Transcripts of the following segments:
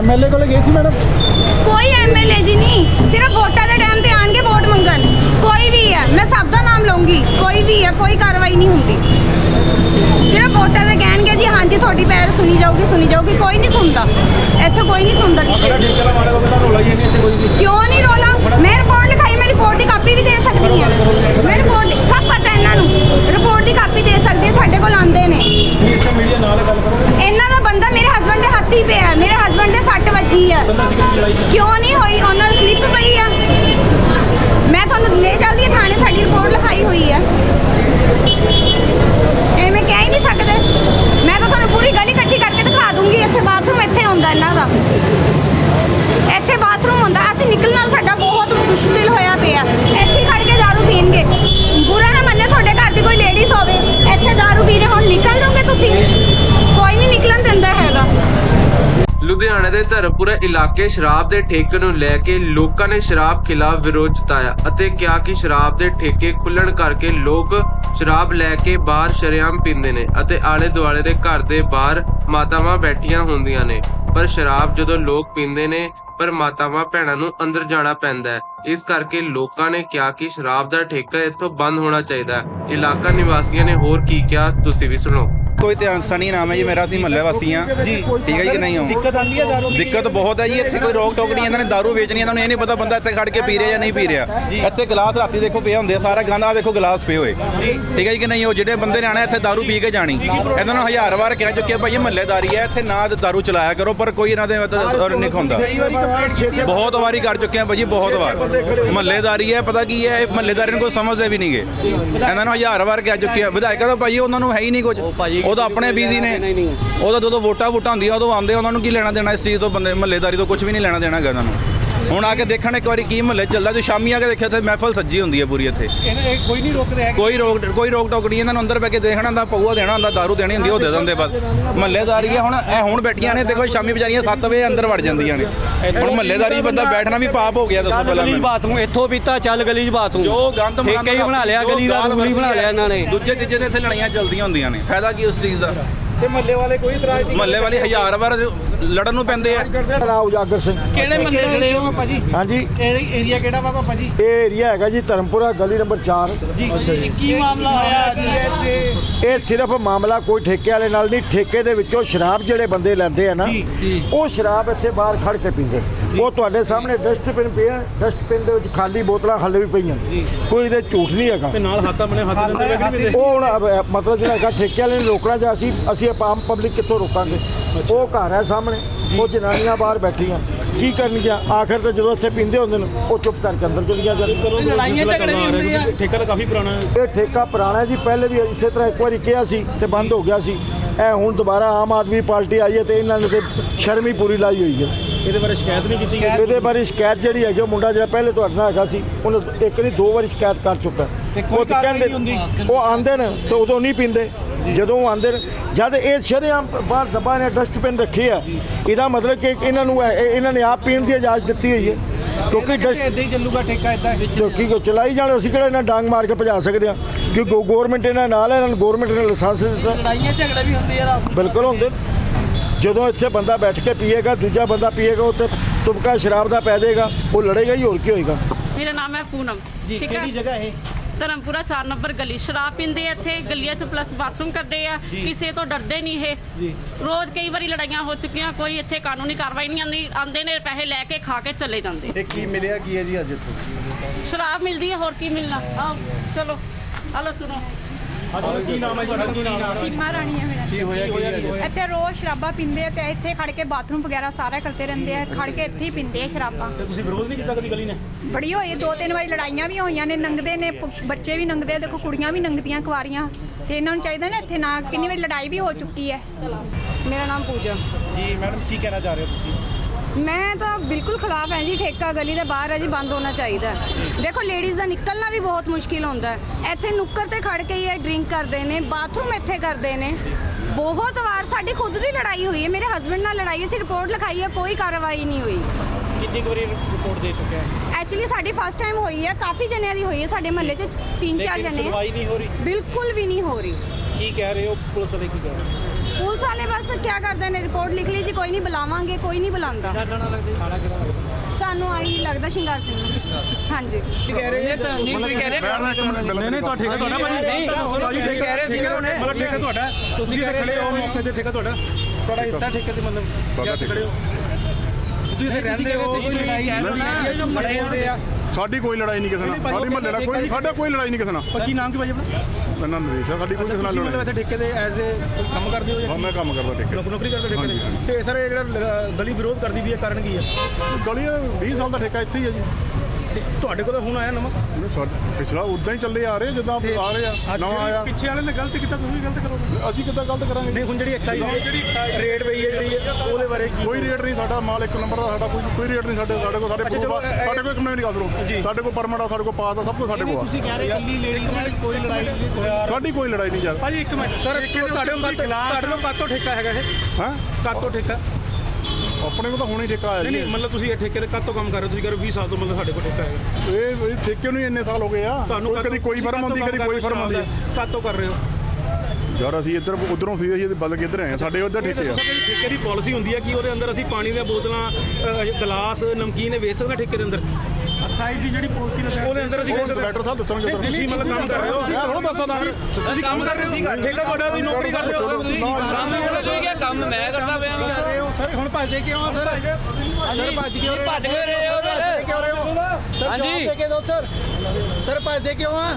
MLA ਕੋਲ ਗਏ ਸੀ madam? ਕੋਈ ਐਮਐਲਏ ਜੀ ਨਹੀਂ। ਸਿਰਫ ਵੋਟਾਂ ਦੇ ਟਾਈਮ ਤੇ ਆਣਗੇ ਵੋਟ ਮੰਗਣ। ਕੋਈ ਵੀ ਹੈ ਮੈਂ ਸਭ ਦਾ ਨਾਮ ਲਵਾਂਗੀ ਕੋਈ ਵੀ ਹੈ ਕੋਈ ਕਾਰਵਾਈ ਨਹੀਂ ਹੁੰਦੀ। ਸਿਰਫ ਵੋਟਾਂ ਦੇ ਕਹਿਣਗੇ ਜੀ ਹਾਂਜੀ ਤੁਹਾਡੀ ਪੈਰ ਸੁਣੀ ਜਾਊਗੀ ਸੁਣੀ ਜਾਊਗੀ। ਕੋਈ ਨਹੀਂ ਸੁਣਦਾ। ਇੱਥੇ ਕੋਈ ਨਹੀਂ ਸੁਣਦਾ ਕਿਸੇ ਦੀ। ਕਿਉਂ ਨਹੀਂ ਰੋਲਾ? ਮੈਂ ਰਿਪੋਰਟ ਲਿਖਾਈ ਮੈਂ ਰਿਪੋਰਟ ਦੀ ਕਾਪੀ ਵੀ ਦੇ ਸਕਦੀ ਹਾਂ। ਮੈਂ ਰਿਪੋਰਟ ਲੁਧਿਆਣੇ ਦੇ ਧਰਮਪੁਰਾ ਇਲਾਕੇ ਸ਼ਰਾਬ ਦੇ ਠੇਕੇ ਨੂੰ ਲੈ ਕੇ ਲੋਕਾਂ ਨੇ ਸ਼ਰਾਬ ਖਿਲਾਫ ਵਿਰੋਧ ਜਤਾਇਆ ਅਤੇ ਕਿਹਾ ਕਿ ਸ਼ਰਾਬ ਦੇ ਠੇਕੇ ਖੁੱਲਣ ਕਰਕੇ ਲੋਕ ਸ਼ਰਾਬ ਲੈ ਕੇ ਬਾਹਰ ਸ਼ਰੇਆਮ ਪੀਂਦੇ ਨੇ ਅਤੇ ਆਲੇ ਦੁਆਲੇ ਦੇ ਘਰ ਦੇ ਬਾਹਰ ਮਾਤਾਵਾਂ ਬੈਠੀਆਂ ਹੁੰਦੀਆਂ ਨੇ। ਪਰ ਸ਼ਰਾਬ ਜਦੋਂ ਲੋਕ ਪੀਂਦੇ ਨੇ, ਪਰ ਮਾਤਾਵਾਂ ਭੈਣਾਂ ਨੂੰ ਅੰਦਰ ਜਾਣਾ ਪੈਂਦਾ ਹੈ। ਇਸ ਕਰਕੇ ਲੋਕਾਂ ਨੇ ਕਿਹਾ ਕਿ ਸ਼ਰਾਬ ਦਾ ਠੇਕਾ ਇੱਥੋਂ ਬੰਦ ਹੋਣਾ ਚਾਹੀਦਾ ਹੈ। ਇਲਾਕਾ ਨਿਵਾਸੀਆਂ ਨੇ ਹੋਰ ਕੀ ਕਿਹਾ, ਤੁਸੀਂ ਵੀ ਸੁਣੋ। ਕੋਈ ਧਿਆਨ ਸਨੀ ਨਾਮ ਹੈ ਜੀ ਮੇਰਾ ਅਸੀਂ ਮਹੱਲੇ ਵਾਸੀ ਹਾਂ। ਜੀ। ਠੀਕ ਹੈ ਜੀ ਕਿ ਨਹੀਂ ਹੋ? ਦਿੱਕਤ ਆਉਂਦੀ ਹੈ ਦਾਰੂ ਦੀ? ਦਿੱਕਤ ਬਹੁਤ ਹੈ ਜੀ ਇੱਥੇ ਕੋਈ ਰੋਕ ਟੋਕ ਨਹੀਂ ਇਹਨਾਂ ਨੇ ਦਾਰੂ ਵੇਚਣੀ ਇਹਨਾਂ ਨੂੰ ਇਹ ਨਹੀਂ ਪਤਾ ਬੰਦਾ ਇੱਥੇ ਖੜ ਕੇ ਪੀ ਰਿਹਾ ਜਾਂ ਨਹੀਂ ਪੀ ਰਿਹਾ। ਇੱਥੇ ਗਲਾਸ ਰਾਤੀ ਦੇਖੋ ਪਏ ਹੁੰਦੇ ਆ ਸਾਰਾ ਗੰਦ ਆ ਦੇਖੋ ਗਲਾਸ ਪਏ ਹੋਏ। ਠੀਕ ਹੈ ਜੀ ਕਿ ਨਹੀਂ ਉਹ ਜਿਹੜੇ ਬੰਦੇ ਨੇ ਆਣਾ ਇੱਥੇ ਦਾਰੂ ਪੀ ਕੇ ਜਾਣੀ। ਇਹਨਾਂ ਨੂੰ ਹਜ਼ਾਰ ਵਾਰ ਕਹਿ ਚੁੱਕੇ ਆ, ਭਾਈ ਇਹ ਮਹੱਲੇਦਾਰੀ ਹੈ ਇੱਥੇ ਨਾ ਦਾਰੂ ਚਲਾਇਆ ਕਰੋ ਪਰ ਕੋਈ ਇਹਨਾਂ ਦੇ ਮਤਲਬ ਨਹੀਂ ਹੁੰਦਾ ਬਹੁਤ ਵਾਰੀ ਕਰ ਚੁੱਕੇ ਆ ਭਾਜੀ ਬਹੁਤ ਵਾਰ। ਮਹੱਲੇਦਾਰੀ ਹੈ ਪਤਾ ਕੀ ਹੈ ਮਹੱਲੇਦਾਰੀ ਨੂੰ ਕੋਈ ਸਮਝਦੇ ਵੀ ਨਹੀਂਗੇ ਇਹਨਾਂ ਨੂੰ ਹਜ਼ਾਰ ਵਾਰ ਕਹਿ ਚੁੱਕੇ ਆ ਵਿਧਾਇਕਾਂ ਦਾ ਭਾਜੀ ਉਹਨਾਂ ਨੂੰ ਹੈ ਹੀ ਨਹੀਂ ਕੁਝ। ਉਹ ਤਾਂ ਆਪਣੇ ਬੀਜ਼ੀ ਨੇ। ਉਹਦਾ ਜਦੋਂ ਵੋਟਾਂ ਵੋਟਾਂ ਹੁੰਦੀਆਂ ਉਦੋਂ ਆਉਂਦੇ ਉਹਨਾਂ ਨੂੰ ਕੀ ਲੈਣਾ ਦੇਣਾ ਇਸ ਚੀਜ਼ ਤੋਂ ਬੰਦੇ ਮਹੱਲੇਦਾਰੀ ਤੋਂ ਕੁਝ ਵੀ ਨਹੀਂ ਲੈਣਾ ਦੇਣਾ ਹੈਗਾ ਇਹਨਾਂ ਨੂੰ। ਹੁਣ ਆ ਕੇ ਦੇਖਣ ਇੱਕ ਵਾਰੀ ਕੀ ਮਹੱਲੇ ਚੱਲਦਾ ਜੋ ਸ਼ਾਮੀ ਆ ਕੇ ਦੇਖਿਆ ਤੇ ਮਹਿਫਲ ਸੱਜੀ ਹੁੰਦੀ ਹੈ ਪੂਰੀ ਇੱਥੇ। ਇਹਨਾਂ ਕੋਈ ਨਹੀਂ ਰੋਕਦੇ ਹੈਗੇ। ਕੋਈ ਰੋਕ ਕੋਈ ਰੋਕ ਟੋਕ ਨਹੀਂ ਇਹਨਾਂ ਨੂੰ ਅੰਦਰ ਬੈ ਕੇ ਦੇਖਣਾ ਹੁੰਦਾ ਪਊਆ ਦੇਣਾ ਹੁੰਦਾ ਦਾਰੂ ਦੇਣੀ ਹੁੰਦੀ ਉਹ ਦੇ ਦਿੰਦੇ ਬਸ। ਮਹੱਲੇਦਾਰੀ ਹੈ ਹੁਣ ਇਹ ਹੁਣ ਬੈਠੀਆਂ ਨੇ ਦੇਖੋ ਸ਼ਾਮੀ ਵਿਚਾਰੀਆਂ 7 ਵਜੇ ਅੰਦਰ ਵੜ ਜਾਂਦੀਆਂ ਨੇ। ਹੁਣ ਮਹੱਲੇਦਾਰੀ ਬੰਦਾ ਬੈਠਣਾ ਵੀ ਪਾਪ ਹੋ ਗਿਆ ਦੱਸੋ ਪਹਿਲਾਂ ਗਲੀ। ਬਾਥਰੂਮ ਇੱਥੋਂ ਪੀਤਾ ਚੱਲ ਗਲੀ 'ਚ ਬਾਥਰੂਮ। ਜੋ ਗੰਦ ਠੇਕਾ ਹੀ ਬਣਾ ਲਿਆ ਗਲੀ ਦਾ ਰੂਲ ਬਣਾ ਲਿਆ ਇਹਨਾਂ ਨੇ। ਦੂਜੇ ਤੀਜੇ ਦੇ ਇੱਥੇ ਲੜਾਈਆਂ ਚੱਲਦੀਆਂ ਹੁੰਦੀਆਂ ਨੇ ਫਾਇਦਾ ਕੀ ਉਸ ਚੀਜ਼ ਦਾ? ਤੇ ਮਹੱਲੇ ਵਾਲੇ ਕੋਈ ਇਤਰਾਜ਼ ਨਹੀਂ ਮਹੱਲੇ ਵਾਲੇ ਹਜ਼ਾਰ ਵਾਰ ਲੜਨ ਨੂੰ ਪੈਂਦੇ ਆ। ਮੇਰਾ ਉਜਾਗਰ ਸਿੰਘ। ਕਿਹੜੇ ਮਹੱਲੇ ਖੜੇ ਹੋ? ਭਾਜੀ? ਹਾਂਜੀ। ਇਹ ਏਰੀਆ ਕਿਹੜਾ ਵਾ ਭਾਜੀ ਇਹ ਏਰੀਆ ਹੈਗਾ ਜੀ ਧਰਮਪੁਰਾ ਗਲੀ ਨੰਬਰ 4 ਜੀ। ਕੀ ਮਾਮਲਾ ਹੋਇਆ ਕੀ ਹੈ ਇੱਥੇ? ਇਹ ਸਿਰਫ ਮਾਮਲਾ ਕੋਈ ਠੇਕੇ ਵਾਲੇ ਨਾਲ ਨਹੀਂ ਠੇਕੇ ਦੇ ਵਿੱਚੋਂ ਸ਼ਰਾਬ ਜਿਹੜੇ ਬੰਦੇ ਲੈਂਦੇ ਆ ਨਾ ਉਹ ਸ਼ਰਾਬ ਇੱਥੇ ਬਾਹਰ ਖੜ ਕੇ ਪੀਂਦੇ। ਉਹ ਤੁਹਾਡੇ ਸਾਹਮਣੇ ਡਸਟਬਿਨ ਪਿਆ ਡਸਟਬਿਨ ਦੇ ਵਿੱਚ ਖਾਲੀ ਬੋਤਲਾਂ ਹਾਲੇ ਵੀ ਪਈਆਂ। ਕੋਈ ਇਹਦੇ ਝੂਠ ਨਹੀਂ ਹੈਗਾ। ਨਾਲ ਹੱਥਾਂ ਬਣੇ ਹੱਥ ਦਿੰਦੇ ਉਹ ਹੁਣ ਮਤਲਬ ਜਿਹੜਾ ਹੈਗਾ ਠੇਕੇ ਵਾਲੇ ਨੇ ਰੋਕਣਾ ਜਾਂ ਅਸੀਂ ਅਸੀਂ ਆਮ ਪਬਲਿਕ ਕਿੱਥੋਂ ਰੋਕਾਂਗੇ? ਉਹ ਘਰ ਹੈ ਸਾਹਮਣੇ। ਉਹ ਜਨਾਨੀਆਂ ਬਾਹਰ ਬੈਠੀਆਂ। ਕੀ ਕਰਨਗੀਆਂ? ਆਖਰ ਤੇ ਜਦੋਂ ਇੱਥੇ ਪੀਂਦੇ ਹੁੰਦੇ ਨੇ ਉਹ ਚੁੱਪ ਕਰਕੇ ਅੰਦਰ ਚਲੀਆਂ ਜਾਂਦੀਆਂ ਲੜਾਈਆਂ ਝਗੜੇ ਵੀ ਹੁੰਦੇ ਆ। ਠੇਕਾ ਤਾਂ ਕਾਫੀ ਪੁਰਾਣਾ ਹੈ। ਇਹ ਠੇਕਾ ਪੁਰਾਣਾ ਜੀ। ਪਹਿਲੇ ਵੀ ਇਸੇ ਤਰ੍ਹਾਂ ਇੱਕ ਵਾਰੀ ਕਿਹਾ ਸੀ ਤੇ ਬੰਦ ਹੋ ਗਿਆ ਸੀ। ਇਹ ਹੁਣ ਦੁਬਾਰਾ ਆਮ ਆਦਮੀ ਪਾਰਟੀ ਆਈ ਹੈ ਤੇ ਇਹਨਾਂ ਨੇ ਤੇ ਸ਼ਰਮ ਹੀ ਪੂਰੀ ਲਾਈ ਹੋਈ ਹੈ। ਇਹਦੇ ਬਾਰੇ ਸ਼ਿਕਾਇਤ ਨਹੀਂ ਕੀਤੀ ਗਈ? ਇਹਦੇ ਬਾਰੇ ਸ਼ਿਕਾਇਤ ਜਿਹੜੀ ਹੈਗੀ ਉਹ ਮੁੰਡਾ ਜਿਹੜਾ ਪਹਿਲੇ ਤੁਹਾਡੇ ਨਾਲ ਹੈਗਾ ਸੀ ਉਹਨੇ ਇੱਕ ਨਹੀਂ ਦੋ ਵਾਰੀ ਸ਼ਿਕਾਇਤ ਕਰ ਚੁੱਕਾ। ਉਹ ਤੇ ਕਹਿੰਦੇ? ਉਹ ਆਂਦੇ ਨੇ ਤੇ ਉਦੋਂ ਨਹੀਂ ਪੀਂਦੇ। ਜਦੋਂ ਆਂਦੇ ਜਦ ਇਹ ਸ਼ਰੇਆਮ ਬਾਹਰ ਦਬਾ ਨੇ ਡਸਟਬਿਨ ਰੱਖੇ ਆ ਇਹਦਾ ਮਤਲਬ ਕਿ ਇਹਨਾਂ ਨੂੰ ਇਹ- ਇਹ- ਇਹਨਾਂ ਨੇ ਆਪ ਪੀਣ ਦੀ ਇਜਾਜ਼ਤ ਦਿੱਤੀ ਹੋਈ ਹੈ। ਕਿਉਂਕਿ ਡਸਟ ਇਦਾਂ ਹੀ ਚੱਲੂਗਾ ਠੇਕਾ ਇਦਾਂ ਕਿਉਂਕਿ ਕੋ ਚਲਾਈ ਜਾਣ ਅਸੀਂ ਕਿਹੜਾ ਇਹਨਾਂ ਡਾਂਗ ਮਾਰ ਕੇ ਭਜਾ ਸਕਦੇ ਆ ਕਿਉਂਕਿ ਗਵਰਨਮੈਂਟ ਇਹਨਾਂ ਨਾਲ ਹੈ ਇਹਨਾਂ ਨੂੰ ਗਵਰਨਮੈਂਟ ਨੇ ਲਾਇਸੈਂਸ ਦਿੱਤਾ। ਲੜਾਈਆਂ ਝਗੜੇ ਵੀ ਹੁੰਦੇ ਆ ਰਾਤ ਨੂੰ। ਬਿਲਕੁਲ ਹੁੰਦੇ। ਜਦੋਂ ਇੱਥੇ ਬੰਦਾ ਬੈਠ ਕੇ ਪੀਏਗਾ ਦੂਜਾ ਬੰਦਾ ਪੀਏਗਾ ਉੱਤੇ ਤੁਮਕਾ ਸ਼ਰਾਬ ਦਾ ਪੈ ਜਾਏਗਾ ਉਹ ਲੜੇਗਾ ਹੀ ਹੋਰ ਕੀ ਹੋਏਗਾ? ਮੇਰਾ ਨਾਮ ਹੈ ਪੂਨਮ। ਠੀਕ ਹੈ? ਕਿਹੜੀ ਜਗ੍ਹਾ ਇਹ? ਧਰਮਪੁਰਾ 4 ਨੰਬਰ ਗਲੀ ਸ਼ਰਾਬ ਪੀਂਦੇ ਆ ਇੱਥੇ ਗਲੀਆਂ 'ਚ ਪਲੱਸ ਬਾਥਰੂਮ ਕਰਦੇ ਆ ਕਿਸੇ ਤੋਂ ਡਰਦੇ ਨਹੀਂ ਇਹ। ਰੋਜ਼ ਕਈ ਵਾਰੀ ਲੜਾਈਆਂ ਹੋ ਚੁੱਕੀਆਂ ਕੋਈ ਇੱਥੇ ਕਾਨੂੰਨੀ ਕਾਰਵਾਈ ਨਹੀਂ ਆਉਂਦੀ ਆਉਂਦੇ ਨੇ ਪੈਸੇ ਲੈ ਕੇ ਖਾ ਕੇ ਚਲੇ ਜਾਂਦੇ। ਇਹ ਕੀ ਮਿਲਿਆ ਕੀ ਹੈ ਜੀ ਅੱਜ ਇੱਥੇ? ਸ਼ਰਾਬ ਮਿਲਦੀ ਹੈ ਹੋਰ ਕੀ ਮਿਲਣਾ? ਆਓ ਚਲੋ ਹਲੋ ਸੁਣੋ। ਕੀ ਨਾਮ ਹੈ ਤੁਹਾਡਾ? ਕੀ ਨਾਮ ਹੈ? ਸੀਮਾ ਰਾਣੀ ਹੈ ਮੇਰਾ। ਕੀ ਹੋਇਆ ਕੀ ਹੈ ਇੱਥੇ ਰੋਜ਼ ਸ਼ਰਾਬਾਂ ਪੀਂਦੇ ਆ ਤੇ ਇੱਥੇ ਖੜ ਕੇ ਬਾਥਰੂਮ ਵਗੈਰਾ ਸਾਰਾ ਕਰਦੇ ਰਹਿੰਦੇ ਆ ਖੜ ਕੇ ਇੱਥੇ ਹੀ ਪੀਂਦੇ ਆ ਸ਼ਰਾਬਾਂ। ਤੇ ਤੁਸੀਂ ਵਿਰੋਧ ਨਹੀਂ ਕੀਤਾ ਕਦੀ ਗਲੀ ਨੇ? ਬੜੀ ਹੋਈ ਦੋ ਤਿੰਨ ਵਾਰੀ ਲੜਾਈਆਂ ਵੀ ਹੋਈਆਂ ਨੇ ਨੰਗਦੇ ਨੇ ਪ- ਬੱਚੇ ਵੀ ਨੰਗਦੇ ਆ, ਦੇਖੋ ਕੁੜੀਆਂ ਵੀ ਨੰਗਦੀਆਂ ਕੁਆਰੀਆਂ। ਤੇ ਇਹਨਾਂ ਨੂੰ ਚਾਹੀਦਾ ਨਾ ਇੱਥੇ ਨਾ ਕਿੰਨੀ ਵਾਰੀ ਲੜਾਈ ਵੀ ਹੋ ਚੁੱਕੀ ਹੈ। ਮੇਰਾ ਨਾਮ ਪੂਜਾ। ਜੀ ਮੈਡਮ ਕੀ ਕਹਿਣਾ ਚਾਹ ਰਹੇ ਹੋ ਤੁਸੀਂ? ਮੈਂ ਤਾਂ ਬਿਲਕੁਲ ਖਿਲਾਫ ਹਾਂ ਜੀ ਠੇਕਾ ਗਲੀ ਦੇ ਬਾਹਰ ਹੈ ਜੀ ਬੰਦ ਹੋਣਾ ਚਾਹੀਦਾ। ਦੇਖੋ ਲੇਡੀਜ਼ ਦਾ ਨਿਕਲਣਾ ਵੀ ਬਹੁਤ ਮੁਸ਼ਕਿਲ ਹੁੰਦਾ ਹੈ। ਇੱਥੇ ਨੁੱਕਰ ਤੇ ਖੜ ਕੇ ਹੀ ਇਹ ਡਰਿੰਕ ਕਰਦੇ ਨੇ ਬਾਥਰੂਮ ਇੱਥੇ ਕਰਦੇ ਨੇ। ਬਹੁਤ ਵਾਰ ਸਾਡੀ ਖੁਦ ਦੀ ਲੜਾਈ ਹੋਈ ਹੈ ਮੇਰੇ ਹਸਬੰਡ ਨਾਲ ਲੜਾਈ ਹੋਈ ਸੀ ਰਿਪੋਰਟ ਲਿਖਾਈ ਹੈ ਕੋਈ ਕਾਰਵਾਈ ਨਹੀਂ ਹੋਈ। ਕਿੰਨੀ ਵਾਰੀ ਰਿਪੋਰਟ ਦੇ ਚੁੱਕਿਆ ਹੈ? ਐਕਚੁਅਲੀ ਸਾਡੀ ਫਸਟ ਟਾਈਮ ਹੋਈ ਹੈ ਕਾਫੀ ਜਣਿਆਂ ਦੀ ਹੋਈ ਹੈ ਸਾਡੇ ਮਹੱਲੇ 'ਚ ਤਿੰਨ ਚਾਰ ਜਣੇ। ਹੈ। ਸੁਣਵਾਈ ਨਹੀਂ ਹੋ ਰਹੀ। ਬਿਲਕੁਲ ਵੀ ਨਹੀਂ ਹੋ ਰਹੀ। ਕੀ ਕਹਿ ਰਹੇ ਹੋ ਪੁਲਿਸ ਵਾਲੇ ਕੀ ਕਹਿ ਰਹੇ? ਪੁਲਿਸ ਵਾਲੇ ਬਸ ਕੀ ਕਰਦੇ ਨੇ ਰਿਪੋਰਟ ਲਿਖ ਲਈ ਜੀ ਕੋਈ ਨਹੀਂ ਬੁਲਾਵਾਂਗੇ ਕੋਈ ਨਹੀਂ ਬੁਲਾਉਂਦਾ। ਸਾਨੂੰ ਆਈ ਲੱਗਦਾ ਸ਼ਿੰਗਾਰ ਸਿੰਘ ਹਾਂਜੀ। ਕਹਿ ਰਹੇ ਤਾਂ ਨਹੀਂ ਕੋਈ ਕਹਿ ਰਹੇ? ਨਹੀਂ ਨਹੀਂ ਤੁਹਾਡਾ ਠੇਕਾ ਤੁਹਾਡਾ ਭਾਜੀ। ਨਹੀਂ ਭਾਜੀ ਠੇਕਾ ਕਹਿ ਰਹੇ ਸੀ ਨਾ ਉਹਨੇ। ਮਤਲਬ ਠੇਕਾ ਤੁਹਾਡਾ। ਤੁਸੀਂ ਇੱਥੇ ਖੜੇ ਹੋ ਮੌਕੇ ਤੇ ਠੇਕਾ ਤੁਹਾਡਾ। ਤੁਹਾਡਾ ਹਿੱਸਾ ਠੇਕੇ ਤੇ ਮਤਲਬ ਜਾਂ ਖੜੇ ਹੋ ਤੁਸੀਂ ਇੱਥੇ ਰਹਿੰਦੇ ਹੋ ਕੋਈ ਲੜਾਈ ਨਹੀਂ ਸਾਡੀ ਕੋਈ ਲੜਾਈ ਨਹੀਂ ਕਿਸੇ ਨਾਲ। ਸਾਡੀ ਮਹੱਲੇ ਨਾਲ ਕੋਈ ਸਾਡਾ ਕੋਈ ਲੜਾਈ ਨਹੀਂ ਕਿਸੇ ਨਾਲ। ਕੀ ਨਾਮ ਕੀ ਭਾਜੀ ਆਪਣਾ? ਮੈਨਾਂ ਨਰੇਸ਼ ਆ ਸਾਡੀ ਕੋਈ ਕਿਸੇ ਨਾਲ ਤੁਸੀਂ ਮਤਲਬ ਲੜਾਈ ਇੱਥੇ ਠੇਕੇ ਦੇ ਐਜ਼ ਏ ਕੰਮ ਕਰਦੇ ਹੋ ਜਾਂ ਹਾਂ ਮੈਂ ਕੰਮ ਕਰਦਾ ਠੇਕੇ ਨੌਕ- ਨੌਕਰੀ ਕਰਦੇ ਠੇਕੇ ਦੇ ਤੇ ਸਰ ਇਹ ਜਿਹੜਾ ਲ- ਗਲੀ ਵਿਰੋਧ ਕਰਦੀ ਵੀ ਹੈ ਕਾਰਨ ਕੀ ਹੈ? ਗਲੀ 20 ਸਾਲ ਦਾ ਠੇਕਾ ਇੱਥੇ ਹੀ ਹੈ ਜੀ। ਤੇ ਤੁਹਾਡੇ ਕੋਲ ਤਾਂ ਹੁਣ ਆਇਆ ਨਮਕ ਇਹਨੂੰ ਸਾਡਾ ਪਿਛਲਾ ਉਦਾਂ ਹੀ ਚੱਲੇ ਆ ਰਹੇ ਜਿੱਦਾਂ ਆ ਰਹੇ ਆ ਨਵਾਂ ਆਇਆ। ਪਿੱਛੇ ਵਾਲੇ ਨੇ ਗਲਤ ਕੀਤਾ ਤੁਸੀਂ ਵੀ ਗਲਤ ਕਰੋਗੇ? ਅਸੀਂ ਕਿੱਦਾਂ ਗਲਤ ਕਰਾਂਗੇ? ਨਹੀਂ ਹੁਣ ਜਿਹੜੀ ਐਕਸਾਈਜ਼ ਜਿਹੜੀ ਰੇਟ ਪਈ ਹੈ ਜਿਹੜੀ ਉਹਦੇ ਬਾਰੇ ਕੀ ਕੋਈ ਰੇਟ ਨਹੀਂ ਸਾਡਾ ਮਾਲ ਇੱਕ ਨੰਬਰ ਦਾ ਸਾਡਾ ਕੋਈ ਕੋਈ ਰੇਟ ਨਹੀਂ ਸਾਡੇ ਸਾਡੇ ਕੋਲ ਸਾਡੇ ਅੱਛਾ, proof ਆ, ਚਲੋ, ਇਹ- ਸਾਡੇ ਕੋਲ ਕੰਪਲੇਂਟ ਕਰ ਕਰੋ ਸਾਡੇ ਕੋਲ ਪਰਮਿਟ ਆ ਸਾਡੇ ਕੋਲ ਪਾਸ ਆ ਸਭ ਕੁਝ ਸਾਡੇ ਕੋਲ ਆ। ਕਹਿ ਰਹੇ ਕੱਲੀ ਲੇਡੀਜ਼ ਨਾਲ ਕੋਈ ਲੜਾਈ ਨਹੀਂ। ਸਾਡੀ ਕੋਈ ਲੜਾਈ ਨਹੀਂ ਯਾਰ। ਭਾਜੀ ਇੱਕ ਮਿੰਟ ਸਰ ਤੁਹਾਡੇ ਕੋਲ ਤੁਹਾਡੇ ਕੋਲ ਕਾਤੋਂ ਠੇਕਾ ਹੈਗਾ ਇਹ। ਹਾਂ? ਕਾਤੋਂ ਠੇਕਾ। ਆਪਣੇ ਕੋਲ ਤਾਂ ਹੁਣੇ ਠੇਕਾ ਆਇਆ ਨਹੀਂ ਨਹੀਂ ਮਤਲਬ ਤੁਸੀਂ ਇਹ ਠੇਕੇ ਤੇ ਕਾਤੋਂ ਕੰਮ ਕਰ ਰਹੇ ਹੋ ਤੁਸੀਂ ਕਰ 20 ਸਾਲ ਤੋਂ ਮਤਲਬ ਸਾਡੇ ਕੋਲ ਠੇਕਾ ਹੈਗਾ। ਇਹ ਇਹ ਠੇਕੇ ਨੂੰ ਹੀ ਇੰਨੇ ਸਾਲ ਹੋ ਗਏ ਆ। ਤੁਹਾਨੂੰ ਕੋਈ- ਕਦੀ ਕੋਈ ਫਰਮ ਆਉਂਦੀ ਕਦੀ ਕੋਈ ਫਰਮ ਆਉਂਦੀ। ਕਾਤੋਂ ਕਰ ਰਹੇ ਹੋ। ਯਾਰ ਅਸੀਂ ਇੱਧਰ ਉਧਰੋਂ ਸੀ ਅਸੀਂ ਬਦਲ ਕੇ ਇੱਧਰ ਆਏ ਸਾਡੇ ਉੱਧਰ ਠੇਕੇ ਆ। ਜਿਹੜੀ ਠੇਕੇ ਦੀ ਪਾਲਿਸੀ ਹੁੰਦੀ ਹੈ ਕਿ ਉਹਦੇ ਅੰਦਰ ਅਸੀਂ ਪਾਣੀ ਦੀਆਂ ਬੋਤਲਾਂ ਅਹ, ਗਲਾਸ ਨਮਕੀਨ ਇਹ ਵੇਚ ਸਕਦੇ ਹਾਂ ਠੇਕੇ ਦੇ ਅੰਦਰ? ਸਾਈਜ਼ ਦੀ ਜਿਹੜੀ ਪਾਲਿਸੀ ਦਾ ਉਹਦੇ ਅੰਦਰ ਅਸੀਂ। ਡਾਕਟਰ ਸਾਹਿਬ ਦੱਸਣਗੇ ਤੁਹਾਨੂੰ ਤੁਸੀਂ ਮਤਲਬ ਕੰਮ ਕਰ ਰਹੇ ਹੋ। ਮੈਂ ਥੋੜਾ ਦੱਸਦਾ ਤੁਸੀਂ ਕੰਮ ਕਰ ਰਹੇ ਹੋ। ਠੇਕਾ ਤੁਹਾਡਾ ਤੁਸੀਂ ਨੌਕਰੀ ਕਰ ਰਹੇ ਹੋ। ਸਾਹਮਣੇ ਉਹਨੇ ਸੋਈ ਗਿਆ ਕੰਮ ਮੈਂ ਕਰਦਾ ਪਿਆ। ਸਰ ਹੁਣ ਭੱਜਦੇ ਕਿਉਂ ਆ ਸਰ? ਸਰ ਭੱਜ ਕਿਉਂ ਰਹੇ ਭੱਜ ਕਿਉਂ ਰਹੇ ਹੋ? ਭੱਜਦੇ ਕਿਉਂ ਰਹੇ ਹੋ? ਸਰ। ਜਵਾਬ ਦੇ ਕੇ ਦਿਓ ਸਰ। ਸਰ ਭੱਜਦੇ ਕਿਉਂ ਆ?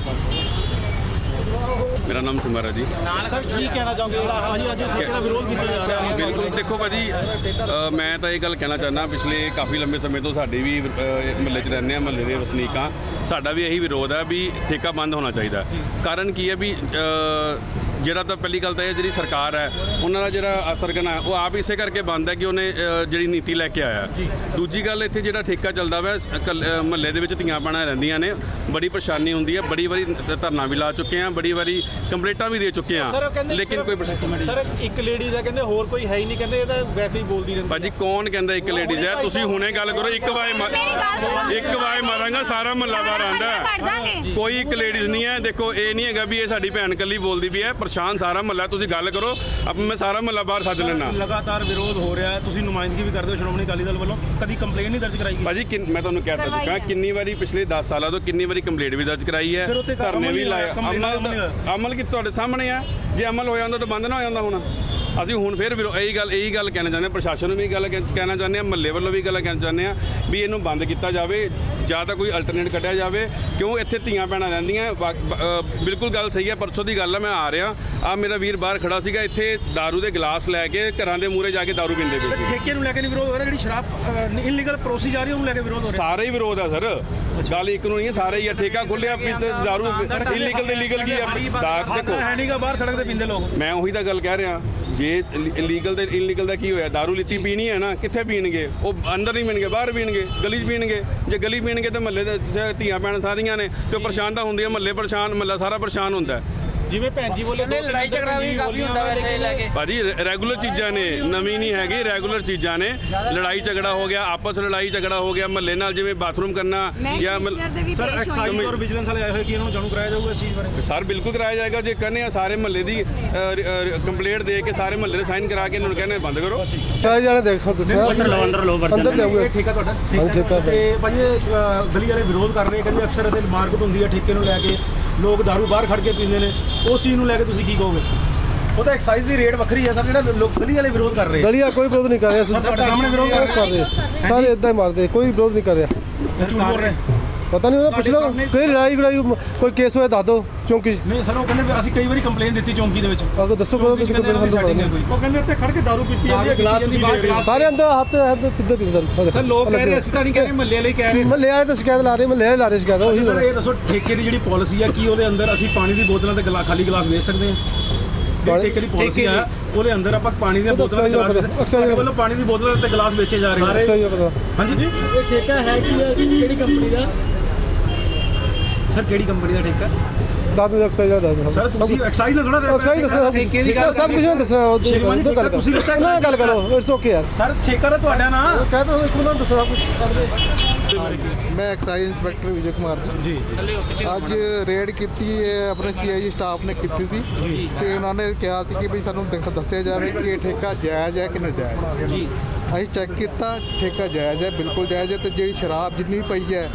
ਮੇਰਾ ਨਾਮ ਸਿਮਰ ਹੈ ਜੀ। ਸਰ ਕੀ ਕਹਿਣਾ ਚਾਹੋਗੇ ਜਿਹੜਾ ਹਾਂਜੀ ਅੱਜ ਠੇਕੇ ਦਾ ਵਿਰੋਧ ਕੀਤਾ ਜਾ ਰਿਹਾ। ਬਿਲਕੁਲ। ਦੇਖੋ ਭਾਜੀ ਅ, ਮੈਂ ਤਾਂ ਇਹ ਗੱਲ ਕਹਿਣਾ ਚਾਹੁੰਦਾ ਪਿਛਲੇ ਕਾਫੀ ਲੰਬੇ ਸਮੇਂ ਤੋਂ ਸਾਡੇ ਵੀ ਮਹੱਲੇ 'ਚ ਰਹਿੰਦੇ ਆ ਮਹੱਲੇ ਦੇ ਵਸਨੀਕਾਂ ਸਾਡਾ ਵੀ ਇਹੀ ਵਿਰੋਧ ਹੈ ਵੀ ਠੇਕਾ ਬੰਦ ਹੋਣਾ ਚਾਹੀਦਾ। ਕਾਰਨ ਕੀ ਹੈ ਵੀ ਅ, ਜਿਹੜਾ ਤਾਂ ਪਹਿਲੀ ਗੱਲ ਤਾਂ ਇਹ ਜਿਹੜੀ ਸਰਕਾਰ ਹੈ ਉਹਨਾਂ ਦਾ ਜਿਹੜਾ ਅਸਰਗਨਾ ਹੈ ਉਹ ਆਪ ਇਸੇ ਕਰਕੇ ਬੰਦ ਹੈ ਕਿ ਉਹਨੇ ਜਿਹੜੀ ਨੀਤੀ ਲੈ ਕੇ ਆਇਆ ਦੂਜੀ ਗੱਲ ਇੱਥੇ ਜਿਹੜਾ ਠੇਕਾ ਚੱਲਦਾ ਵਾ ਮਹੱਲੇ ਦੇ ਵਿੱਚ ਧੀਆਂ ਪਾਣਾ ਰਹਿੰਦੀਆਂ ਨੇ ਬੜੀ ਪਰੇਸ਼ਾਨੀ ਹੁੰਦੀ ਹੈ ਬੜੀ ਵਾਰੀ ਧਰਨਾ ਵੀ ਲਾ ਚੁੱਕੇ ਆ ਬੜੀ ਵਾਰੀ ਕੰਪਲੇਂਟਾਂ ਵੀ ਦੇ ਚੁੱਕੇ ਆ ਲੇਕਿਨ ਕੋਈ ਸਰ ਇੱਕ ਲੇਡੀਜ਼ ਹੈ ਕਹਿੰਦੇ ਹੋਰ ਕੋਈ ਹੈ ਹੀ ਨਹੀਂ ਕਹਿੰਦੇ ਇਹ ਤਾਂ ਵੈਸੇ ਹੀ ਬੋਲਦੀ ਰਹਿੰਦੀ ਭਾਜੀ ਕੌਣ ਕਹਿੰਦਾ ਇੱਕ ਲੇਡੀਜ਼ ਹੈ ਤੁਸੀਂ ਹੁਣੇ ਗੱਲ ਕਰੋ ਇੱਕ ਵਾਏ ਮਾ- ਮੇਰੀ ਗੱਲ ਸੁਣੋ। ਇੱਕ ਵਾਏ ਮਾਰਾਂਗਾ ਸਾਰਾ ਮਹੱਲਾ ਬਾਹਰ ਆਂਦਾ ਕੋਈ ਇੱਕ ਲੇਡੀਜ਼ ਨਹੀਂ ਹੈ ਦੇਖੋ ਇਹ ਨਹੀਂ ਹੈਗਾ ਵੀ ਇਹ ਸਾਡੀ ਭੈਣ ਕੱਲੀ ਬੋਲਦੀ ਵੀ ਹੈ ਪਰੇਸ਼ਾਨ ਸਾਰਾ ਮਹੱਲਾ ਤੁਸੀਂ ਗੱਲ ਕਰੋ ਅਬ ਮੈਂ ਸਾਰਾ ਮਹੱਲਾ ਬਾਹਰ ਸੱਦ ਲੈਣਾ ਲਗਾਤਾਰ ਵਿਰੋਧ ਹੋ ਰਿਹਾ ਹੈ ਤੁਸੀਂ ਨੁਮਾਇੰਦਗੀ ਵੀ ਕਰਦੇ ਹੋ ਸ਼੍ਰੋਮਣੀ ਅਕਾਲੀ ਦਲ ਵੱਲੋਂ। ਕਦੀ ਕੰਪਲੇਂਟ ਨਹੀਂ ਦਰਜ ਕਰਾਈ ਗਈ? ਭਾਜੀ ਮੈਂ ਤੁਹਾਨੂੰ ਕਹਿ ਤਾ ਕਰਵਾਈ ਚੁੱਕਾ ਹੈ। ਕਿੰਨੀ ਵਾਰੀ ਪਿਛਲੇ 10 ਸਾਲਾਂ ਤੋਂ ਕਿੰਨੀ ਵਾਰੀ ਕੰਪਲੇਂਟ ਵੀ ਦਰਜ ਕਰਾਈ ਹੈ ਫਿਰ ਉੱਥੇ ਤਾਂ ਧਰਨੇ ਅਮਲ ਵੀ ਨਹੀਂ ਹੋਇਆ, complaint ਅਮਲ ਅਮਲ ਕੀ ਤੁਹਾਡੇ ਸਾਹਮਣੇ ਆ ਜੇ ਅਮਲ ਹੋਇਆ ਹੁੰਦਾ ਤਾਂ ਬੰਦ ਨਾ ਹੋ ਜਾਂਦਾ ਹੁਣ। ਅਸੀਂ ਹੁਣ ਫਿਰ ਵਿਰੋ- ਇਹੀ ਗੱਲ ਇਹੀ ਗੱਲ ਕਹਿਣਾ ਚਾਹੁੰਦੇ ਹਾਂ ਪ੍ਰਸ਼ਾਸਨ ਨੂੰ ਵੀ ਇਹ ਗੱਲ ਕਹਿ- ਕਹਿਣਾ ਚਾਹੁੰਦੇ ਹਾਂ ਮਹੱਲੇ ਵੱਲੋਂ ਵੀ ਇਹ ਗੱਲ ਕਹਿਣਾ ਚਾਹੁੰਦੇ ਹਾਂ ਵੀ ਇਹਨੂੰ ਬੰਦ ਕੀਤਾ ਜਾਵੇ ਜਾਂ ਤਾਂ ਕੋਈ ਅਲਟਰਨੇਟ ਕੱਢਿਆ ਜਾਵੇ ਕਿਉਂ ਇੱਥੇ ਧੀਆਂ ਭੈਣਾਂ ਰਹਿੰਦੀਆਂ ਵਾ- ਬ- ਅ, ਬਿਲਕੁਲ ਗੱਲ ਸਹੀ ਹੈ ਪਰਸੋਂ ਦੀ ਗੱਲ ਹੈ ਮੈਂ ਆ ਰਿਹਾ ਆ ਮੇਰਾ ਵੀਰ ਬਾਹਰ ਖੜਾ ਸੀਗਾ ਇੱਥੇ दारू ਦੇ ਗਲਾਸ ਲੈ ਕੇ ਘਰਾਂ ਦੇ ਮੂਹਰੇ ਜਾ ਕੇ दारू ਪੀਂਦੇ ਪਏ ਸੀ ਠੇਕੇ ਨੂੰ ਲੈ ਕੇ ਨਹੀਂ ਵਿਰੋਧ ਹੋ ਰਿਹਾ ਜਿਹੜੀ ਸ਼ਰਾਬ ਇਨਲੀਗਲ ਪ੍ਰੋਸੀ ਜਾ ਰਹੀ ਹੈ ਉਹਨੂੰ ਲੈ ਕੇ ਵਿਰੋਧ ਹੋ ਰਿਹਾ ਸਾਰੇ ਹੀ ਵਿਰੋਧ ਆ ਸਰ ਗੱਲ ਇੱਕ ਨੂੰ ਨਹੀਂ ਸਾਰੇ ਹੀ ਆ ਠੇਕਾ ਖੁੱਲਿਆ ਦਾਰੂ ਇਲੀਗਲ ਤੇ ਲੀਗਲ ਕੀ ਆ? ਦਾ- ਦੇਖੋ। ਹੈ ਨਹੀਂਗਾ ਬਾਹਰ ਸੜਕ ਤੇ ਪੀਂਦੇ ਲੋਕ। ਮੈਂ ਉਹੀ ਤਾਂ ਗੱਲ ਕਹਿ ਰਿਹਾ ਜੇ ਇਲੀਗਲ ਤੇ ਇਲੀਗਲ ਦਾ ਕੀ ਹੋਇਆ? ਦਾਰੂ ਲਿੱਤੀ ਪੀਣੀ ਹੈ ਨਾ ਕਿੱਥੇ ਪੀਣਗੇ? ਉਹ ਅੰਦਰ ਨਹੀਂ ਪੀਣਗੇ ਬਾਹਰ ਪੀਣਗੇ ਗਲੀ 'ਚ ਪੀਣਗੇ। ਜੇ ਗਲੀ ਪੀਣਗੇ ਤਾਂ ਮਹੱਲੇ ਦੇ ਧੀਆਂ ਭੈਣਾਂ ਸਾਰੀਆਂ ਨੇ ਤੇ ਪਰੇਸ਼ਾਨ ਤਾਂ ਹੁੰਦੀਆਂ ਮਹੱਲੇ ਪਰੇਸ਼ਾਨ ਮਹੱਲਾ ਸਾਰਾ ਪਰੇਸ਼ਾਨ ਹੁੰਦਾ। ਹੈ। ਜਿਵੇਂ ਭੈਣ ਜੀ ਬੋਲੇ ਲੜਾਈ ਝਗੜਾ ਵੀ ਕਾਫੀ ਹੁੰਦਾ ਵੈਸੇ ਲੈ ਕੇ। ਭਾਜੀ ਰੈਗੂਲਰ ਚੀਜ਼ਾਂ ਨੇ ਨਵੀਂ ਨਹੀਂ ਹੈਗੀ ਰੈਗੂਲਰ ਚੀਜ਼ਾਂ ਨੇ। ਲੜਾਈ ਝਗੜਾ ਹੋ ਗਿਆ ਆਪਸ ਲੜਾਈ ਝਗੜਾ ਹੋ ਗਿਆ ਮਹੱਲੇ ਨਾਲ ਜਿਵੇਂ ਬਾਥਰੂਮ ਕਰਨਾ ਜਾਂ ਸਰ ਐਕਸਾਈਜ਼ ਔਰ ਵਿਜੀਲੈਂਸ ਵਾਲੇ ਆਏ ਹੋਏ ਕਿ ਇਹਨਾਂ ਨੂੰ ਜਾਣੂ ਕਰਾਇਆ ਜਾਊਗਾ ਇਸ ਚੀਜ਼ ਬਾਰੇ? ਸਰ ਬਿਲਕੁਲ ਕਰਾਇਆ ਜਾਏਗਾ ਜੇ ਕਹਿੰਦੇ ਆ ਸਾਰੇ ਮਹੱਲੇ ਦੀ ਕੰਪਲੇਂਟ ਦੇ ਕੇ ਸਾਰੇ ਮਹੱਲੇ ਦੇ ਸਾਈਨ ਕਰਾ ਕੇ ਇਹਨਾਂ ਨੂੰ ਕਹਿੰਦੇ ਬੰਦ ਕਰੋ। ਕਾਹ ਜਾਣੇ ਦੇਖੋ ਦੱਸਿਆ ਅੰਦਰ ਲਿਆਉਂਗੇ। ਇਹ ਠੇਕਾ ਤੁਹਾਡਾ ਹਾਂਜੀ, ਠੇਕਾ ਤੇ ਭਾਜੀ ਗਲੀ ਵਾਲੇ ਵਿਰੋਧ ਕਰ ਰਹੇ ਕਹਿੰਦੇ ਅਕਸਰ ਇਹਦੇ ਮਾਰਕੀਟ ਹੁੰਦੀ ਹੈ ਠੇਕੇ ਨੂੰ ਲੈ ਕੇ। ਲੋਕ ਦਾਰੂ ਬਾਹਰ ਖੜ ਕੇ ਪੀਂਦੇ ਨੇ। ਉਸ ਚੀਜ਼ ਨੂੰ ਲੈ ਕੇ ਤੁਸੀਂ ਕੀ ਕਹੋਗੇ? ਉਹ ਤਾਂ ਐਕਸਾਈਜ਼ ਦੀ ਰੇਟ ਵੱਖਰੀ ਹੈ ਸਰ ਜਿਹੜਾ ਲੋਕ ਗਲੀ ਵਾਲੇ ਵਿਰੋਧ ਕਰ ਰਹੇ ਗਲੀਆ ਕੋਈ ਵਿਰੋਧ ਨਹੀਂ ਕਰ ਰਿਹਾ। ਤੁਹਾਡੇ ਸਾਹਮਣੇ ਵਿਰੋਧ ਕਰ ਰਹੇ ਕਰ ਰਹੇ ਸਾਰੇ ਇਦਾਂ ਹੀ ਮਾਰਦੇ ਕੋਈ ਵਿਰੋਧ ਨਹੀਂ ਕਰ ਰਿਹਾ। ਝੂਠ ਬੋਲ ਰਹੇ। ਪਤਾ ਨਹੀਂ ਉਹਨਾਂ ਪੁੱਛ ਲਓ ਕੋਈ ਲੜਾਈ ਲੜਾਈ ਕੋਈ ਕੇਸ ਹੋਇਆ ਦੱਸ ਦਿਓ ਚੌਂਕੀ 'ਚ। ਨਹੀਂ ਸਰ ਉਹ ਕਹਿੰਦੇ ਵੀ ਅਸੀਂ ਕਈ ਵਾਰੀ ਕੰਪਲੇਨ ਦਿੱਤੀ ਚੌਂਕੀ ਦੇ ਵਿੱਚ। ਆਗੋ ਦੱਸੋ ਕਦੋਂ ਕਿਤੇ ਕੋਈ ਬੰਦ ਪਤਾ ਨਹੀਂ ਉਹ ਕਹਿੰਦੇ ਇੱਥੇ ਖੜ ਕੇ ਦਾਰੂ ਪੀਤੀ ਹੈ ਗਲਾਸ ਵੀ ਦੇ ਰਹੇ ਸਾਰੇ ਅੰਦਰ ਹੱਥ ਹੱਥ ਕਿੱਦਾਂ ਪਿੰਦਰ ਸਰ ਲੋਕ ਕਹਿ ਰਹੇ ਅਸੀਂ ਤਾਂ ਨਹੀਂ ਕਹਿ ਰਹੇ ਮਹੱਲੇ ਵਾਲੇ ਕਹਿ ਰਹੇ ਮਹੱਲੇ ਵਾਲੇ ਤਾਂ ਸ਼ਿਕਾਇਤ ਲਾ ਰਹੇ ਮਹੱਲੇ ਵਾਲੇ ਲਾ ਰਹੇ ਸ਼ਿਕਾਇਤ ਉਹੀ ਸਰ ਇਹ ਦੱਸੋ ਠੇਕੇ ਦੀ ਜਿਹੜੀ ਪਾਲਿਸੀ ਆ ਕੀ ਉਹਦੇ ਅੰਦਰ ਅਸੀਂ ਪਾਣੀ ਦੀ ਬੋਤਲਾਂ ਤੇ ਗਲਾ ਖਾਲੀ ਗਲਾਸ ਵੇਚ ਸਕਦੇ ਹਾਂ? ਠੇਕੇ ਦੀ ਪਾਲਿਸੀ ਆ ਉਹਦੇ ਅੰਦਰ ਆਪਾਂ ਪਾਣੀ ਦੀਆਂ ਬੋਤਲਾਂ ਗਲਾਸ ਸਾਡੇ ਵੱਲੋਂ ਪਾਣੀ ਦੀ ਬੋਤਲਾਂ ਤੇ ਗਲਾਸ ਵੇਚੇ ਜਾ ਰਹੇ ਜੀ ਪਤਾ ਹਾਂਜੀ ਇਹ ਠੇਕਾ ਹੈ ਕੀ ਹੈ ਕਿਹੜੀ ਕੰਪਨੀ ਦਾ? ਸਰ ਕਿਹੜੀ ਕੰਪਨੀ ਦਾ ਠੇਕਾ? ਦੱਸ ਦਿਓ ਅਕਸਰ ਜੀ ਦੱਸ ਦਿਓ ਸਰ ਤੁਸੀਂ ਐਕਸਾਈਜ਼ ਨਾਲ ਥੋੜਾ ਹੀ ਦੱਸਣਾ ਸਭ। ਕੁਝ ਸਭ ਕੁਝ ਨਹੀਂ ਦੱਸਣਾ ਉਹ ਗੱਲ। ਤੁਸੀਂ ਕਰੋ ਨਾ ਗੱਲ ਕਰੋ ਇਟਸ ਓਕੇ ਯਾਰ। ਸਰ ਠੇਕਾ ਤਾਂ ਤੁਹਾਡਾ ਨਾ। ਕਹਤਾ ਉਸ ਨੂੰ ਦੱਸਣਾ ਕੁਝ ਮੈਂ ਐਕਸਾਈਜ਼ ਇੰਸਪੈਕਟਰ ਵਿਜੇ ਕੁਮਾਰ ਜੀ। ਅੱਜ ਰੇਡ ਕੀਤੀ ਹੈ ਆਪਣੇ ਸੀਆਈਏ ਸਟਾਫ ਨੇ ਕੀਤੀ ਸੀ। ਤੇ ਉਹਨਾਂ ਨੇ ਕਿਹਾ ਸੀ ਕਿ ਵੀ ਸਾਨੂੰ ਦੇਖ- ਦੱਸਿਆ ਜਾਵੇ ਕਿ ਇਹ ਠੇਕਾ ਜਾਇਜ਼ ਹੈ ਕਿ ਨਾਜਾਇਜ਼ ਜੀ। ਅਸੀਂ ਚੈੱਕ ਕੀਤਾ ਠੇਕਾ ਜਾਇਜ਼ ਹੈ ਬਿਲਕੁਲ ਜਾਇਜ਼ ਹੈ ਤੇ ਜਿਹੜੀ ਸ਼ਰਾਬ ਜਿੰਨੀ ਪਈ ਹੈ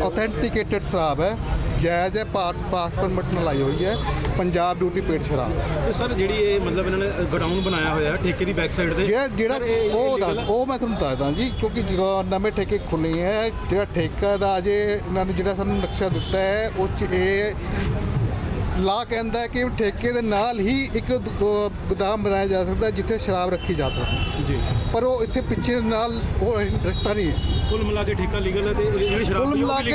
ਆਥੈਂਟਿਕੇਟਡ ਸ਼ਰਾਬ ਹੈ ਜਾਇਜ਼ ਹੈ ਪਾਸ ਪਾਸ ਪਰਮਿਟ ਨਾਲ ਆਈ ਹੋਈ ਹੈ ਪੰਜਾਬ ਡਿਊਟੀ ਪੇਡ ਸ਼ਰਾਬ ਤੇ ਸਰ ਜਿਹੜੀ ਇਹ ਮਤਲਬ ਇਹਨਾਂ ਨੇ ਗਡਾਊਨ ਬਣਾਇਆ ਹੋਇਆ ਠੇਕੇ ਦੀ ਬੈਕ ਸਾਈਡ ਤੇ ਜਿਹੜਾ ਜਿਹੜਾ ਉਹ ਦੱਸ? ਉਹ ਮੈਂ ਤੁਹਾਨੂੰ ਦੱਸਦਾ ਜੀ ਕਿਉਂਕਿ ਜਦੋਂ ਨਵੇਂ ਠੇਕੇ ਖੁੱਲੇ ਹੈ ਜਿਹੜਾ ਠੇਕਾ ਦਾ ਅਜੇ ਇਹਨਾਂ ਨੇ ਜਿਹੜਾ ਸਾਨੂੰ ਨਕਸ਼ਾ ਦਿੱਤਾ ਹੈ ਉਹ 'ਚ ਇਹ ਲਾ ਕਹਿੰਦਾ ਕਿ ਠੇਕੇ ਦੇ ਨਾਲ ਹੀ ਇੱਕ ਗੋਦਾਮ ਬਣਾਇਆ ਜਾ ਸਕਦਾ ਜਿੱਥੇ ਸ਼ਰਾਬ ਰੱਖੀ ਜਾ ਸਕਦੀ ਜੀ। ਪਰ ਉਹ ਇੱਥੇ ਪਿੱਛੇ ਨਾਲ ਉਹ ਰਸਤਾ ਨਹੀਂ ਹੈ। ਕੁੱਲ ਮਿਲਾ ਕੇ ਠੇਕਾ ਲੀਗਲ ਹੈ ਤੇ ਜਿਹੜੀ ਸ਼ਰਾਬ ਕੁੱਲ ਮਿਲਾ ਕੇ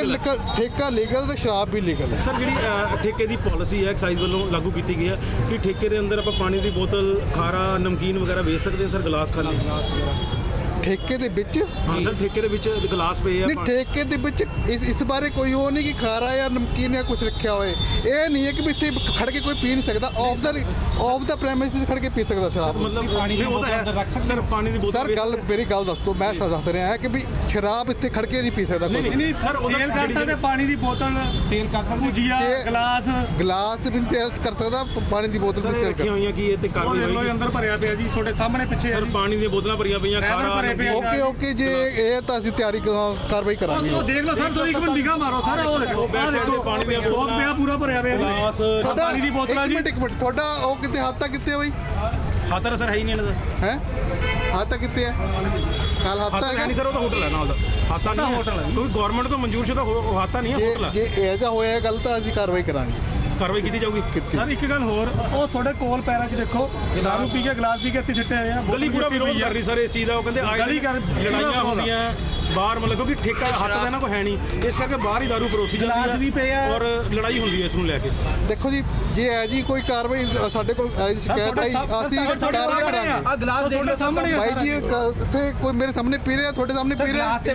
ਠੇਕਾ ਲੀਗਲ ਤੇ ਸ਼ਰਾਬ ਵੀ ਲੀਗਲ ਹੈ। ਸਰ ਜਿਹੜੀ ਠੇਕੇ ਦੀ ਪਾਲਿਸੀ ਹੈ ਐਕਸਾਈਜ਼ ਵੱਲੋਂ ਲਾਗੂ ਕੀਤੀ ਗਈ ਹੈ ਕਿ ਠੇਕੇ ਦੇ ਅੰਦਰ ਆਪਾਂ ਪਾਣੀ ਦੀ ਬੋਤਲ ਖਾਰਾ ਨਮਕੀਨ ਵਗੈਰਾ ਵੇਚ ਸਕਦੇ ਹਾਂ ਸਰ ਗਲਾਸ ਖਾਲੀ? ਠੇਕੇ ਦੇ ਵਿੱਚ? ਹਾਂ ਸਰ ਠੇਕੇ ਦੇ ਵਿੱਚ ਗਲਾਸ ਪਏ ਆ ਨਹੀਂ ਠੇਕੇ ਦੇ ਵਿੱਚ ਇਸ ਇਸ ਬਾਰੇ ਕੋਈ ਉਹ ਨਹੀਂ ਕਿ ਖਾਰਾ ਜਾਂ ਨਮਕੀਨ ਜਾਂ ਕੁਝ ਰੱਖਿਆ ਹੋਏ ਇਹ ਨਹੀਂ ਹੈ ਕਿ ਇੱਥੇ ਖੜ ਕੇ ਕੋਈ ਪੀ ਨਹੀਂ ਸਕਦਾ। Of the of the premises ਖੜ ਕੇ ਪੀ ਸਕਦਾ ਸ਼ਰਾਬ। ਮਤਲਬ ਪਾਣੀ ਦੀ ਬੋਤਲ ਅੰਦਰ ਰੱਖ ਸਕਦੇ ਸਰ ਪਾਣੀ ਦੀ ਬੋਤਲ ਸਰ ਗੱਲ? ਮੇਰੀ ਗੱਲ ਦੱਸੋ ਮੈਂ ਦੱਸ ਰਿਹਾ ਹਾਂ ਕਿ ਵੀ ਸ਼ਰਾਬ ਇੱਥੇ ਖੜ ਕੇ ਨਹੀਂ ਪੀ ਸਕਦਾ ਕੋਈ। ਨਹੀਂ ਸਰ ਸੇਲ ਕਰ ਸਕਦੇ ਪਾਣੀ ਦੀ ਬੋਤਲ ਸੇਲ ਕਰ ਸਕਦੇ। ਭੁਜੀਆ ਸੇ- ਗਲਾਸ। ਗਲਾਸ ਵੀ ਸੇਲ ਕਰ ਸਕਦਾ ਪਾਣੀ ਦੀ ਬੋਤਲ ਵੀ ਸੇਲ ਰੱਖੀਆਂ ਕਰ ਹੋਈਆਂ ਕੀ ਇਹ ਤੇ ਹੋਏਗੀ? ਇਹ ਅੰਦਰ ਭਰਿਆ ਪਿਆ ਜੀ ਤੁਹਾਡੇ ਸਾਹਮਣੇ ਪਿੱਛੇ ਸਰ। ਪਾਣੀ ਦੀਆਂ ਬੋਤਲਾਂ ਭਰੀਆਂ ਪਈਆਂ ਖਾਰਾ ਆ। ਓਕੇ ਓਕੇ ਜੇ ਇਹ ਤਾਂ ਅਸੀਂ ਤਿਆਰੀ ਕ- ਕਾਰਵਾਈ ਕਰਾਂਗੇ। ਉਹ ਦੇਖ ਲਓ ਸਰ ਤੁਸੀਂ ਇੱਕ ਮਿੰਟ ਨਿਗਾਹ ਮਾਰੋ ਸਰ ਉਹ ਦੇਖੋ। side ਤੇ ਪਾਣੀ ਦੀਆਂ ਬੋਤਲਾਂ। ਪਿਆ ਪੂਰਾ ਭਰਿਆ ਪਿਆ। ਗਲਾਸ ਤੁਹਾਡਾ ਪਾਣੀ ਦੀ ਬੋਤਲਾਂ ਇੱਕ ਜੀ। ਮਿੰਟ ਇੱਕ ਮਿੰਟ। ਤੁਹਾਡਾ ਉਹ ਕਿਤੇ ਹੱਥ ਤੱਕ ਕਿੱਥੇ ਹੋਈ ਹਾਤਰ ਸਰ ਹੈ ਹੀ ਨਹੀਂ ਇਹਨਾਂ ਦਾ। ਹੈ? ਹੱਥ ਤੱਕ ਕਿੱਥੇ ਹੈ ਕੱਲ ਹੱਥ ਹਾਤਾ ਹੈ ਨਹੀਂ ਸਰ ਉਹ ਤਾਂ ਹੋਟਲ ਹੈ ਨਾਲ ਦਾ। ਹਾਤਾ ਨਹੀਂ ਹੋਟਲ ਹੈ। ਕਿਉਂਕਿ ਗਵਰਨਮਟ ਤੋਂ ਮਨਜ਼ੂਰ ਸ਼ੁਦਾ ਹੋ- ਉਹ ਹਾਤਾ ਨਹੀਂ ਹੈ ਜੇ ਹੋਟਲ ਹੈ। ਜੇ ਇਹ ਜਿਹਾ ਹੋਇਆ ਗੱਲ ਤਾਂ ਅਸੀਂ ਕਾਰਵਾਈ ਕਰਾਂਗੇ। ਕਾਰਵਾਈ ਕੀਤੀ ਜਾਊਗੀ। ਸਰ ਇੱਕ ਗੱਲ ਹੋਰ ਉਹ ਤੁਹਾਡੇ ਕੋਲ ਪੈਰਾਂ 'ਚ ਦੇਖੋ ਦਾਰੂ ਪੀ ਕੇ ਗਲਾਸ ਪੀ ਕੇ ਇੱਥੇ ਸਿੱਟੇ ਆਏ ਆ ਗਲੀ ਪੂਰਾ ਵਿਰੋਧ ਕਰ ਰਹੀ ਸਰ ਇਸ ਚੀਜ਼ ਦਾ ਉਹ ਕਹਿੰਦੇ ਆਏ ਗਲੀ ਕਰ- ਲੜਾਈਆਂ ਹੁੰਦੀਆਂ ਬਾਹਰ ਮਤਲਬ ਕਿਉਂਕਿ ਠੇਕਾ ਹੱਕ ਦਾ ਇਹਨਾਂ ਕੋ ਹੈ ਨਹੀਂ। ਇਸ ਕਰਕੇ ਬਾਹਰ ਹੀ ਦਾਰੂ ਪਰੋਸੀ ਜਾਂਦੀ ਹੈ। ਔਰ ਲੜਾਈ ਹੁੰਦੀ ਹੈ ਇਸ ਨੂੰ ਲੈ ਕੇ। ਦੇਖੋ ਜੀ ਜੇ ਹੈ ਜੀ ਕੋਈ ਕਾਰਵਾਈ ਸਾਡੇ ਕੋਲ ਸ਼ਿਕਾਇਤ ਆਈ ਅਸੀਂ ਕਾਰਵਾਈ ਕਰਾਂਗੇ। ਆ। ਗਲਾਸ ਤੁਹਾਡੇ ਸਾਹਮਣੇ ਆ ਭਾਈ। ਜੀ ਇੱਥੇ ਕੋਈ ਮੇਰੇ ਸਾਹਮਣੇ ਪੀ ਰਿਹਾ ਤੁਹਾਡੇ ਸਾਹਮਣੇ ਪੀ ਰਿਹਾ ਇੱਥੇ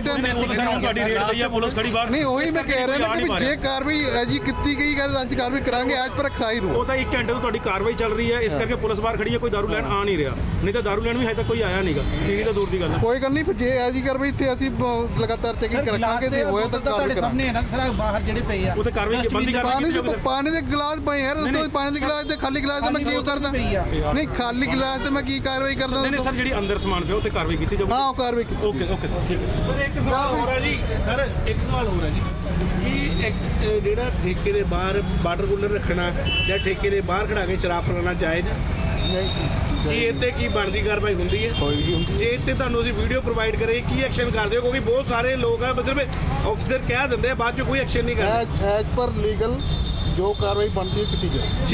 ਨੂੰ ਤੁਹਾਡੀ ਰੇਡ ਪਈ ਆ ਪੁਲਿਸ ਖੜੀ ਬਾਹਰ। ਨਹੀਂ ਉਹੀ ਮੈਂ ਕਹਿ ਰਿਹਾ ਨਾ ਕਿ ਜੇ ਕਾਰਵਾਈ ਹੈ ਜੀ ਕੀਤੀ ਗਈ ਗੱਲ ਅਸੀਂ ਕਾਰਵਾਈ ਕਰਾਂਗੇ ਅੱਜ ਪਰ ਐਕਸਾਈਜ਼ ਉਹ ਰੂਲ ਤਾਂ 1 ਘੰਟੇ ਤੋਂ ਤੁਹਾਡੀ ਕਾਰਵਾਈ ਚੱਲ ਰਹੀ ਹੈ ਇਸ ਕਰਕੇ ਪੁਲਿਸ ਬਾਹਰ ਖੜੀ ਹੈ ਕੋਈ ਦਾਰੂ ਲੈਣ ਆ ਨਹੀਂ ਰਿਹਾ। ਨਹੀਂ ਤਾਂ ਦਾਰੂ ਲੈਣ ਵੀ ਹਜੇ ਤੱਕ ਕੋਈ ਆਇਆ ਨਹੀਂਗਾ ਇਹ ਤਾਂ ਦੂਰ ਦੀ ਗੱਲ ਹੈ। ਕੋਈ ਗੱਲ ਨਹੀਂ ਜੇ ਹੈ ਜੀ ਕਾਰਵਾਈ ਇੱਥੇ ਅਸੀਂ ਲਗਾਤਾਰ ਚੈਕਿੰਗ ਕਰਾਂਗੇ ਤੇ ਹੋਇਆ ਤਾਂ ਕਾਰਵਾਈ ਕਰਾਂਗੇ। ਹੈ ਨਾ ਸਰ ਬਾਹਰ ਜਿਹੜੇ ਪਏ ਆ। ਉਹ ਤਾਂ ਕਾਰਵਾਈ ਬੰਦੀ ਪਾਣੀ ਕੀਤੀ ਦੇ। ਪਾਣੀ ਦੇ ਗਲਾਸ ਪਏ ਯਾਰ ਦੱਸੋ ਪਾਣੀ ਦੇ ਗਲਾਸ ਤੇ ਖਾਲੀ ਗਲਾਸ ਤੇ ਮੈਂ ਕੀ ਕਰਦਾ ਨਹੀਂ ਖਾਲੀ ਗਲਾਸ ਤੇ ਮੈਂ ਕੀ ਕਾਰਵਾਈ ਕਰਦਾ ਨਹੀਂ ਨਹੀਂ ਸਰ ਜਿਹੜੀ ਅੰਦਰ ਸਮਾਨ ਪਿਆ ਉਹ ਤੇ ਕਾਰਵਾਈ ਕੀਤੀ ਜਾਊਗੀ। ਹਾਂ ਉਹ ਕਾਰਵਾਈ ਕੀਤੀ ਓਕੇ ਓਕੇ ਸਰ ਠੀਕ ਹੈ। ਸਰ ਇੱਕ ਸਵਾਲ ਹੋਰ ਹੈ ਜੀ। ਸਰ ਇੱਕ ਸਵਾਲ ਹੋਰ ਹੈ ਜੀ। ਕਿ ਇੱਕ, ਜਿਹੜਾ ਠੇਕੇ ਦੇ ਬਾਹਰ ਵਾਟਰ ਕੂਲਰ ਰੱਖਣਾ ਜਾਂ ਠੇਕੇ ਦੇ ਬਾਹਰ ਖੜਾ ਕੇ ਸ਼ਰਾਬ ਪਿਲਾਉਣਾ ਜਾਇਜ਼ ਕੀ ਇੱਥੇ ਕੀ ਬਣਦੀ ਕਾਰਵਾਈ ਹੁੰਦੀ ਹੈ? ਕੋਈ ਵੀ ਹੁੰਦੀ ਜੇ ਇੱਥੇ ਤੁਹਾਨੂੰ ਅਸੀਂ ਵੀਡੀਓ ਪ੍ਰੋਵਾਈਡ ਕਰੇ ਕੀ ਐਕਸ਼ਨ ਕਰਦੇ ਹੋ? ਕਿਉਂਕਿ ਬਹੁਤ ਸਾਰੇ ਲੋਕ ਆ ਮਤਲਬ ਆਫੀਸਰ ਕਹਿ ਦਿੰਦੇ ਆ ਬਾਅਦ ਚ ਕੋਈ ਐਕਸ਼ਨ ਨਹੀਂ ਕਰਦੇ। ਐਜ਼ ਐਜ਼ ਪਰ ਲੀਗਲ ਜੋ ਕਾਰਵਾਈ ਬਣਦੀ ਹੈ ਕੀਤੀ ਜਾਏ।